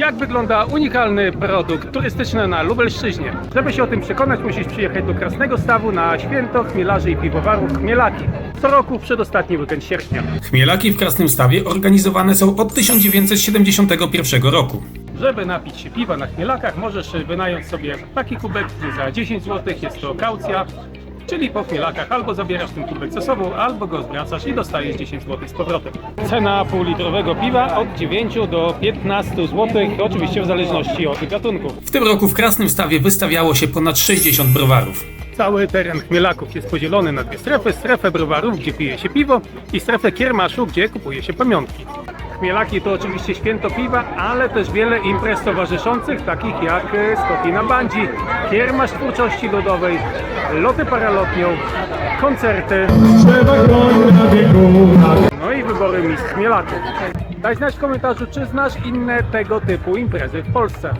Jak wygląda unikalny produkt turystyczny na Lubelszczyźnie? Żeby się o tym przekonać, musisz przyjechać do Krasnego Stawu na święto chmielarzy i piwowarów Chmielaki. Co roku przedostatni weekend sierpnia. Chmielaki w Krasnym Stawie organizowane są od 1971 roku. Żeby napić się piwa na chmielakach, możesz wynająć sobie taki kubek za 10 zł, jest to kaucja. Czyli po chmielakach albo zabierasz ten kubek ze sobą, albo go zwracasz i dostajesz 10 zł z powrotem. Cena półlitrowego piwa od 9 do 15 zł, oczywiście w zależności od gatunku. W tym roku w Krasnym Stawie wystawiało się ponad 60 browarów. Cały teren chmielaków jest podzielony na dwie strefy. Strefę browarów, gdzie pije się piwo i strefę kiermaszu, gdzie kupuje się pamiątki. Chmielaki to oczywiście święto piwa, ale też wiele imprez towarzyszących, takich jak e, skoki na bandzi, kiermasz twórczości ludowej, loty paralotnią, koncerty, no i wybory mistrz chmielaków. Daj znać w komentarzu, czy znasz inne tego typu imprezy w Polsce.